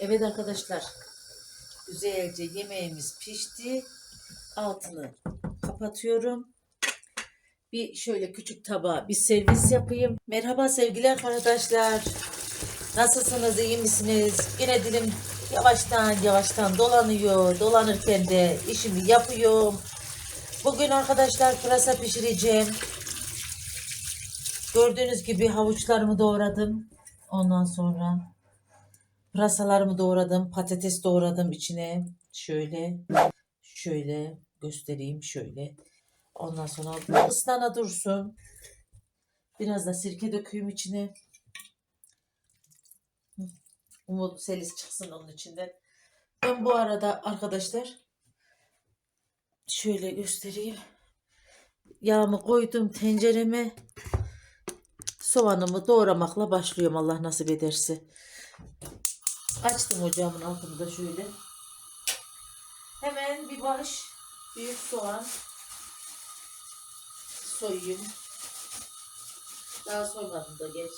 Evet arkadaşlar. Güzelce yemeğimiz pişti. Altını kapatıyorum. Bir şöyle küçük tabağa bir servis yapayım. Merhaba sevgili arkadaşlar. Nasılsınız? iyi misiniz? Yine dilim yavaştan yavaştan dolanıyor. Dolanırken de işimi yapıyorum. Bugün arkadaşlar pırasa pişireceğim. Gördüğünüz gibi havuçlarımı doğradım. Ondan sonra pırasalarımı doğradım. Patates doğradım içine. Şöyle şöyle göstereyim şöyle. Ondan sonra ıslana dursun. Biraz da sirke dökeyim içine. Umut selis çıksın onun içinden. Ben bu arada arkadaşlar şöyle göstereyim. Yağımı koydum tencereme. Soğanımı doğramakla başlıyorum Allah nasip ederse. Açtım ocağımın altını da şöyle. Hemen bir baş büyük soğan soyayım. Daha soymadım da geç.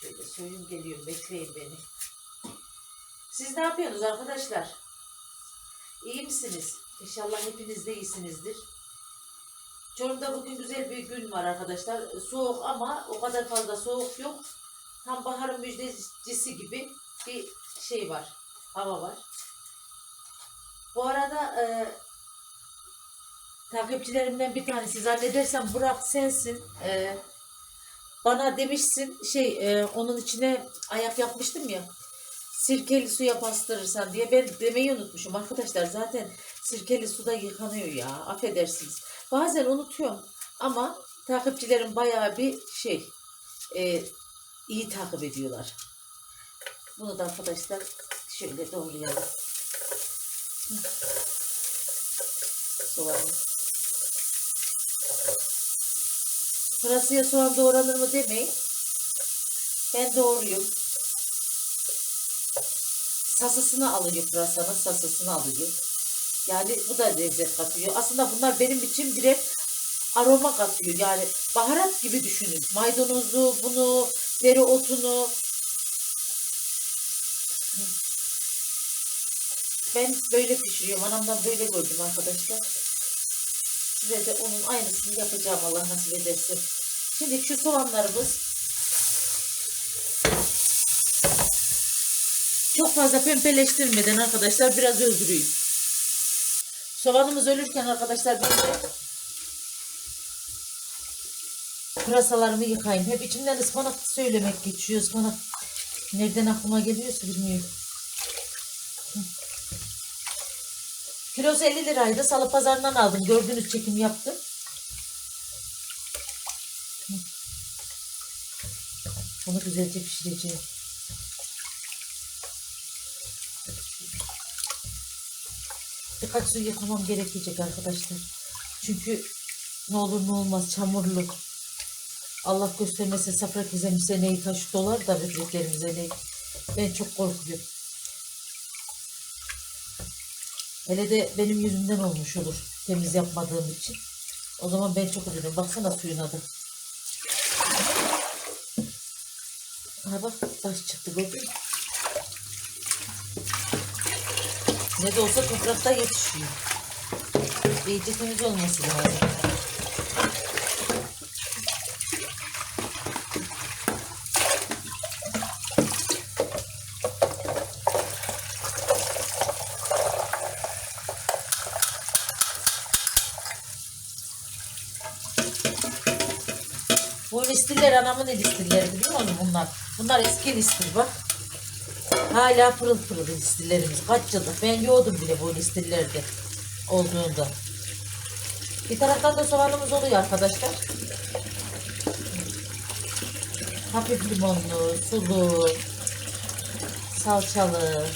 Şöyle soyayım geliyorum. Bekleyin beni. Siz ne yapıyorsunuz arkadaşlar? İyi misiniz? İnşallah hepiniz de iyisinizdir. Çorum'da bugün güzel bir gün var arkadaşlar. Soğuk ama o kadar fazla soğuk yok. Tam baharın müjdecisi gibi bir şey var. Hava var. Bu arada e, takipçilerimden bir tanesi zannedersem Burak sensin. E, bana demişsin şey e, onun içine ayak yapmıştım ya. Sirkeli suya bastırırsan diye ben demeyi unutmuşum arkadaşlar. Zaten sirkeli suda yıkanıyor ya. Affedersiniz. Bazen unutuyorum ama takipçilerim bayağı bir şey e, iyi takip ediyorlar. Bunu da arkadaşlar şöyle doğrayalım. Soğanı. Pırasaya soğan doğranır mı demeyin. Ben doğruyum. Sasısını alıyor pırasanın sasısını alıyor. Yani bu da lezzet katıyor. Aslında bunlar benim için birer aroma katıyor. Yani baharat gibi düşünün. Maydanozu, bunu, dereotunu. Ben böyle pişiriyorum. Anamdan böyle gördüm arkadaşlar. Size de onun aynısını yapacağım Allah nasip ederse. Şimdi şu soğanlarımız çok fazla pembeleştirmeden arkadaşlar biraz öldüreyim. Soğanımız ölürken arkadaşlar ben de pırasalarımı yıkayayım. Hep içimden ıspanak söylemek geçiyor. Ispanak nereden aklıma geliyorsa bilmiyorum. Kilosu 50 liraydı. Salı pazarından aldım. Gördüğünüz çekim yaptım. Bunu güzelce pişireceğim. Birkaç su yıkamam gerekecek arkadaşlar. Çünkü ne olur ne olmaz çamurlu. Allah göstermesin safra kezemize neyi taş dolar da böbreklerimize neyi. Ben çok korkuyorum. Hele de benim yüzümden olmuş olur. Temiz yapmadığım için. O zaman ben çok üzülürüm. Baksana suyun adı. Ha bak taş çıktı gördün mü? Ne de olsa toprakta yetişiyor. İyice temiz olması lazım. Bu listiller anamın listilleri biliyor musun bunlar? Bunlar eski listil bak. Hala pırıl pırıl listelerimiz. Kaç yıldır. Ben yoğdum bile bu listellerde olduğunda. Bir taraftan da soğanımız oluyor arkadaşlar. Hafif limonlu, sulu, salçalı.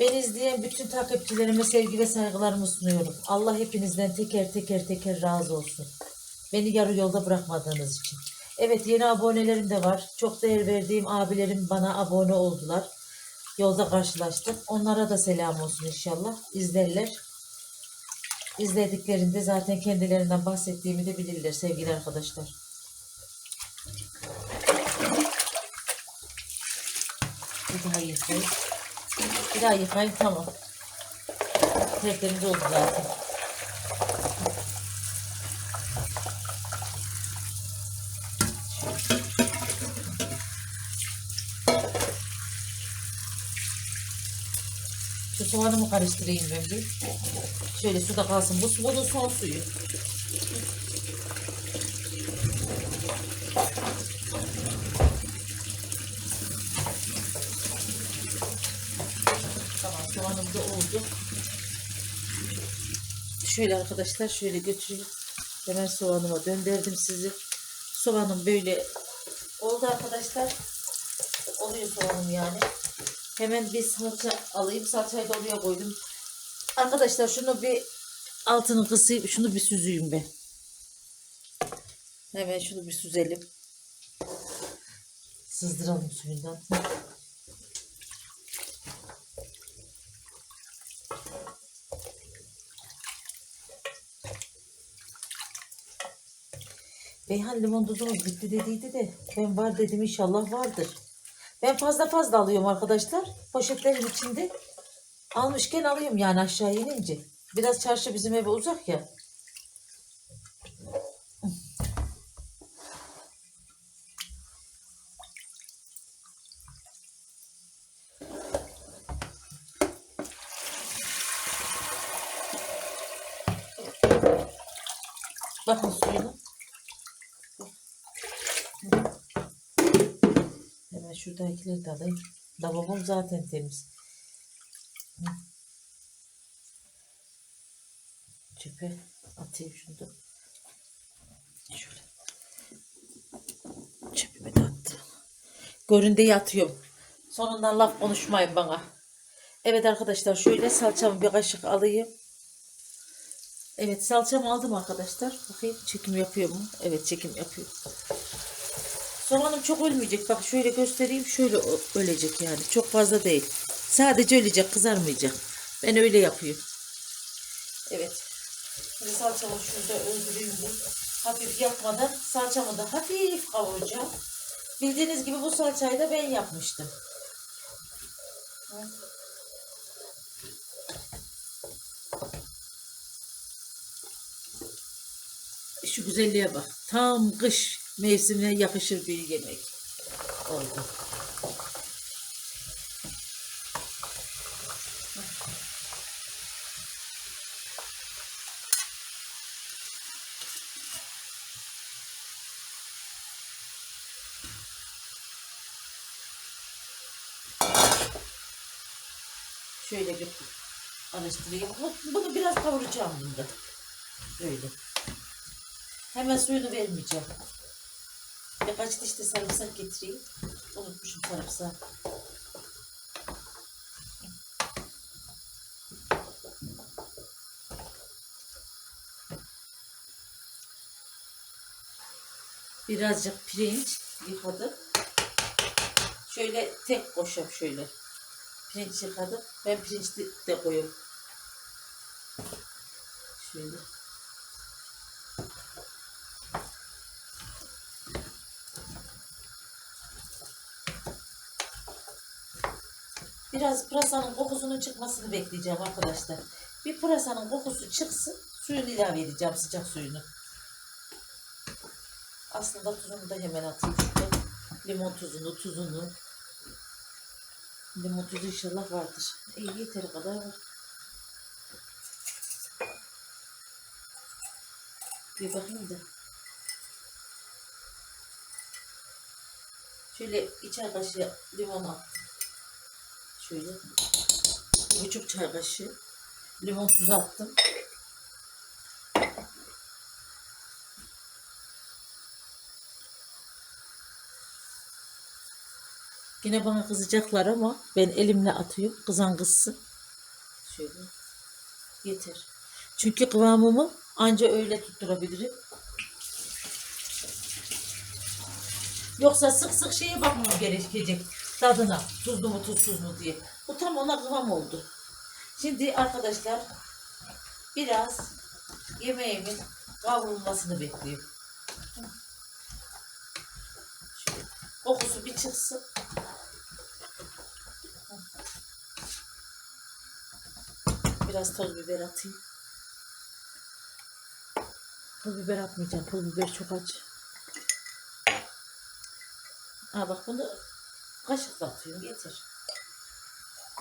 Beni izleyen bütün takipçilerime sevgi ve saygılarımı sunuyorum. Allah hepinizden teker teker teker razı olsun. Beni yarı yolda bırakmadığınız için. Evet yeni abonelerim de var. Çok değer verdiğim abilerim bana abone oldular. Yolda karşılaştık. Onlara da selam olsun inşallah. İzlerler. İzlediklerinde zaten kendilerinden bahsettiğimi de bilirler sevgili arkadaşlar. Bir daha yıkayayım. Bir daha yıkayayım tamam. Tertemiz oldu zaten. Şu soğanımı karıştırayım ben bir. Şöyle suda kalsın. Bu bunun son suyu. Tamam soğanım da oldu. Şöyle arkadaşlar şöyle götüreyim. Hemen soğanıma döndürdüm sizi. Soğanım böyle oldu arkadaşlar. Oluyor soğanım yani. Hemen bir salça alayım. Salçayı da oraya koydum. Arkadaşlar şunu bir altını kısayım. Şunu bir süzeyim ben. Hemen şunu bir süzelim. Sızdıralım suyundan. Beyhan limon tuzumuz bitti dediydi de ben var dedim inşallah vardır. Ben fazla fazla alıyorum arkadaşlar. Poşetlerin içinde. Almışken alayım yani aşağı inince. Biraz çarşı bizim eve uzak ya. Bakın suyunu. Hemen şuradakileri de alayım. Lavabom zaten temiz. Çöpe atayım şunu da. Şöyle. Çöpüme de attım. Göründe yatıyorum. Sonundan laf konuşmayın bana. Evet arkadaşlar şöyle salçamı bir kaşık alayım. Evet salçamı aldım arkadaşlar. Bakayım çekim yapıyor mu? Evet çekim yapıyor. Soğanım çok ölmeyecek. Bak şöyle göstereyim. Şöyle ölecek yani. Çok fazla değil. Sadece ölecek. Kızarmayacak. Ben öyle yapıyorum. Evet. Şimdi salçamı şurada öldüreyim. Hafif yakmadan salçamı da hafif kavuracağım. Bildiğiniz gibi bu salçayı da ben yapmıştım. Şu güzelliğe bak. Tam kış mevsimine yakışır bir yemek oldu. Şöyle bir karıştırayım. Bu- Bunu biraz kavuracağım bunda. Böyle. Hemen suyunu vermeyeceğim. Birkaç diş de sarımsak getireyim. Unutmuşum sarımsağı. Birazcık pirinç yıkadım. Şöyle tek koşup şöyle. Pirinç yıkadım. Ben pirinç de koyuyorum. Şöyle. Biraz pırasanın kokusunun çıkmasını bekleyeceğim arkadaşlar. Bir pırasanın kokusu çıksın. Suyunu ilave edeceğim sıcak suyunu. Aslında tuzunu da hemen atayım şurada. Limon tuzunu, tuzunu. Limon tuzu inşallah vardır. İyi yeteri kadar var. Bir bakayım da. Şöyle çay kaşığı limon attım. Şöyle buçuk çay kaşığı limon tuzu attım. Yine bana kızacaklar ama ben elimle atıyorum. Kızan kızsın. Şöyle. Yeter. Çünkü kıvamımı anca öyle tutturabilirim. Yoksa sık sık şeye bakmam gerekecek. Tadına. Tuzlu mu tuzsuz mu diye. Bu tam ona kıvam oldu. Şimdi arkadaşlar biraz yemeğimin kavrulmasını bekliyorum. Kokusu bir çıksın. Biraz toz biber atayım. Pul biber atmayacağım. Pul biber çok acı. Ha bak bunu kaşıkla atıyorum. Getir.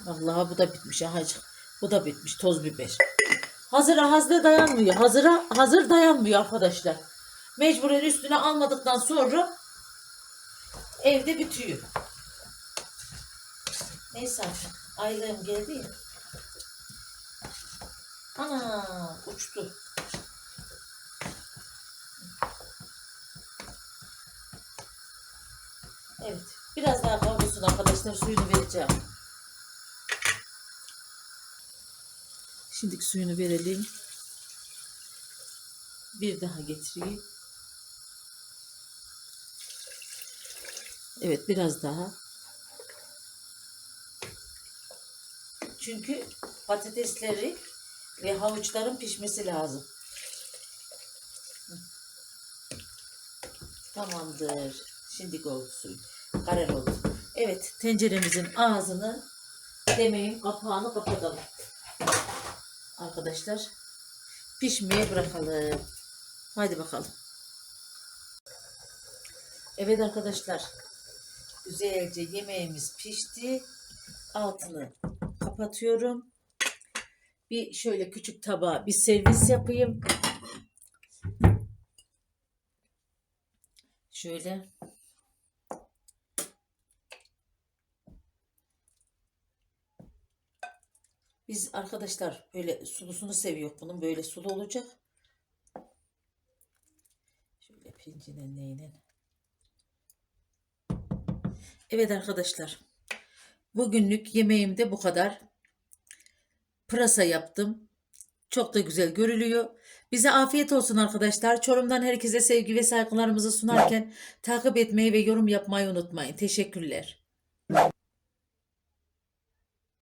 Vallahi bu da bitmiş ahacık. Bu da bitmiş toz biber. Hazıra hazır dayanmıyor. Hazıra hazır dayanmıyor arkadaşlar. Mecburen üstüne almadıktan sonra evde bitiyor. Neyse artık. Aylığım geldi ya. Ana uçtu. Evet. Biraz daha kavrulsun arkadaşlar. Suyunu vereceğim. Şimdiki suyunu verelim. Bir daha getireyim. Evet biraz daha. Çünkü patatesleri ve havuçların pişmesi lazım. Tamamdır. Şimdi oldu suyu. Karar oldu. Evet tenceremizin ağzını demeyin kapağını kapatalım. Arkadaşlar pişmeye bırakalım. Haydi bakalım. Evet arkadaşlar güzelce yemeğimiz pişti. Altını kapatıyorum. Bir şöyle küçük tabağa bir servis yapayım. Şöyle. Biz arkadaşlar böyle sulusunu seviyor. Bunun böyle sulu olacak. Şöyle pincinin neyle. Evet arkadaşlar. Bugünlük yemeğim de bu kadar. Pırasa yaptım. Çok da güzel görülüyor. Bize afiyet olsun arkadaşlar. Çorum'dan herkese sevgi ve saygılarımızı sunarken takip etmeyi ve yorum yapmayı unutmayın. Teşekkürler.